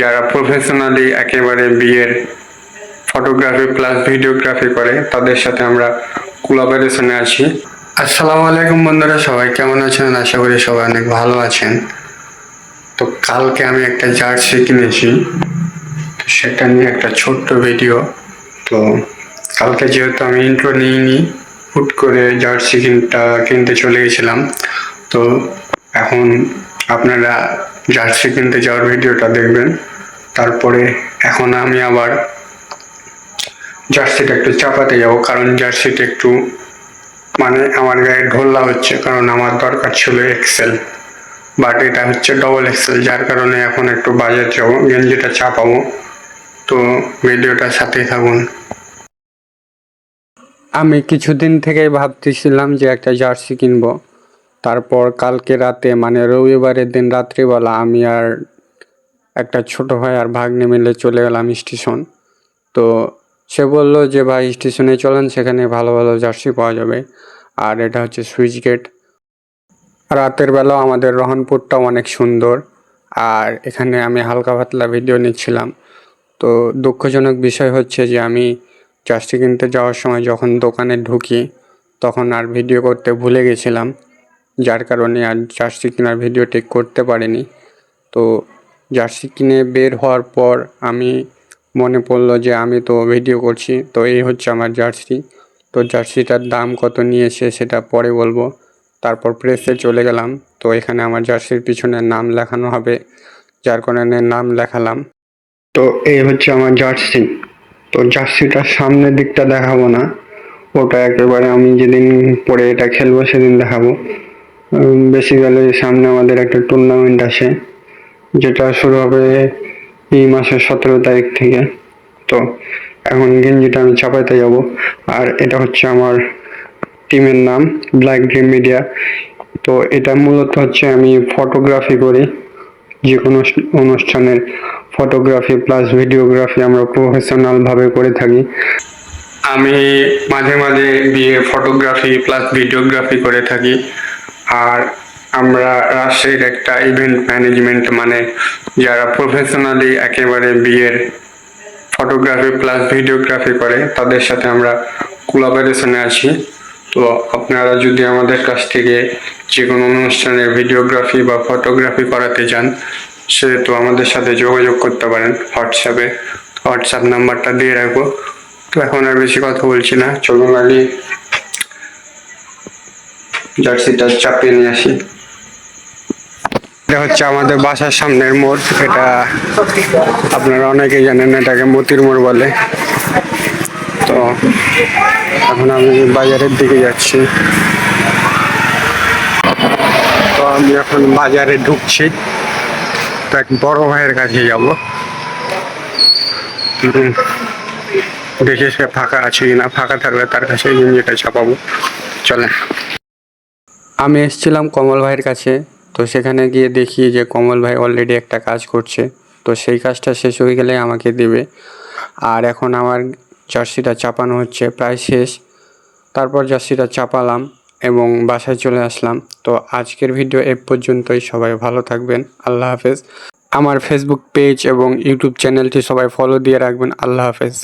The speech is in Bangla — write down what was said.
যারা প্রফেশনালি একেবারে বিয়ের ফটোগ্রাফি প্লাস ভিডিওগ্রাফি করে, তাদের সাথে আমরা কোলাবোরেশনে আছি। আসসালামু আলাইকুম বন্ধুরা, সবাই কেমন আছেন? আশা করি সবাই অনেক ভালো আছেন। তো কালকে আমি একটা জার্সি কিনেছি, তো সেটা নিয়ে একটা ছোট্ট ভিডিও। তো কালকে যেহেতু আমি ইন্ট্রো নিইনি, হুট করে জার্সি কিনটা, কিনতে চলে গেছিলাম। তো এখন আপনারা জার্সি কিনতে যাওয়ার ভিডিওটা দেখবেন। তারপরে এখন আমি আবার জার্সিটা একটু চাপাতে যাব, কারণ জার্সিটা একটু মানে আমার গায়ে ঢোল্লা হচ্ছে, কারণ আমার দরকার ছিল এক্সেল বাট এটা হচ্ছে ডবল এক্সেল যার কারণে এখন একটু বাজার যাব, গেঞ্জিটা চাপাবো। তো ভিডিওটার সাথেই থাকুন। আমি কিছুদিন থেকেই ভাবতেছিলাম যে একটা জার্সি কিনবো। তারপর কালকে রাতে মানে রবিবারের দিন রাত্রিবেলা আমি আর একটা ছোট ভাই আর ভাগ্নে মিলে চলে গেলাম স্টেশন। তো সে বলল যে, ভাই, স্টেশনে চলেন, সেখানে ভালো ভালো জার্সি পাওয়া যাবে। আর এটা হচ্ছে সুইচ গেট। রাতের বেলাও আমাদের রহনপুরটা অনেক সুন্দর। আর এখানে আমি হালকা পাতলা ভিডিও নিচ্ছিলাম। তো দুঃখজনক বিষয় হচ্ছে যে, আমি জার্সি কিনতে যাওয়ার সময় যখন দোকানে ঢুকি, তখন আর ভিডিও করতে ভুলে গেছিলাম। যার কারণে আর জার্সি কেনার ভিডিওটি করতে পারিনি। তো জার্সি কিনে বের হওয়ার পর আমি মনে পড়ল যে আমি তো ভিডিও করছি, তো এই হচ্ছে আমার জার্সি। তো জার্সিটার দাম কত নিয়েছে সেটা পরে বলব। তারপর প্রেসে চলে গেলাম, তো এখানে আমার জার্সির পিছনে নাম লেখানো হবে, যার কারণে নাম লেখালাম। তো এই হচ্ছে আমার জার্সি। তো জার্সিটার সামনের দিকটা দেখাবো না, ওটা একেবারে আমি যেদিন পরে এটা খেলব সেদিন দেখাবো। বেসিক্যালি সামনে আমাদের একটা টুর্নামেন্ট আছে যেটা শুরু হবে এই মাসের সতেরো তারিখ থেকে। তো এখন গেঞ্জিটা আমি চাপাইতে যাব। আর এটা হচ্ছে আমার টিমের নাম ব্ল্যাক ড্রিম মিডিয়া তো এটা মূলত হচ্ছে আমি ফটোগ্রাফি করি। যে কোনো অনুষ্ঠানের ফটোগ্রাফি প্লাস ভিডিওগ্রাফি আমরা প্রফেশনালভাবে করে থাকি। আমি মাঝে মাঝে বিয়ে ফটোগ্রাফি প্লাস ভিডিওগ্রাফি করে থাকি। আর আমরা রাজশাহীর একটা ইভেন্ট ম্যানেজমেন্ট মানে যারা প্রফেশনালি একেবারে বিয়ের ফটোগ্রাফি প্লাস ভিডিওগ্রাফি করে, তাদের সাথে আমরা কোলাবোরেশনে আছি। তো আপনারা যদি আমাদের কাছ থেকে যে কোনো অনুষ্ঠানের ভিডিওগ্রাফি বা ফটোগ্রাফি করাতে চান, সেহেতু আমাদের সাথে যোগাযোগ করতে পারেন হোয়াটসঅ্যাপে হোয়াটসঅ্যাপ নাম্বারটা দিয়ে রাখব। তো এখন আর বেশি কথা বলছি না। চলুন আগে জার্সিটা চাপিয়ে নিয়ে আসি। এটা হচ্ছে আমাদের বাসার সামনের মোড়। এটা আপনারা অনেকেই জানেন, এটাকে মতির মোড় বলে। তো এখন আমি বাজারের দিকে যাচ্ছি। তো আমি এখন বাজারে ঢুকছি। তো এক বড় ভাইয়ের কাছে যাব। দেখে সে ফাঁকা আছে কিনা। ফাঁকা থাকলে তার কাছে যেটা চাপাবো। চলে আমি এসেছিলাম কমল ভাইয়ের কাছে, তো সেখানে গিয়ে দেখি যে কমল ভাই অলরেডি একটা কাজ করছে, তো সেই কাজটা শেষ হয়ে গেলে আমাকে দেবে। আর এখন আমার জার্সিটা চাপানো হচ্ছে, প্রায় শেষ। তারপর জার্সিটা চাপালাম এবং বাসায় চলে আসলাম। তো আজকের ভিডিও এ পর্যন্তই, সবাই ভালো থাকবেন, আল্লাহ হাফেজ। আমার ফেসবুক পেজ এবং ইউটিউব চ্যানেলটি সবাই ফলো দিয়ে রাখবেন, আল্লাহ হাফেজ।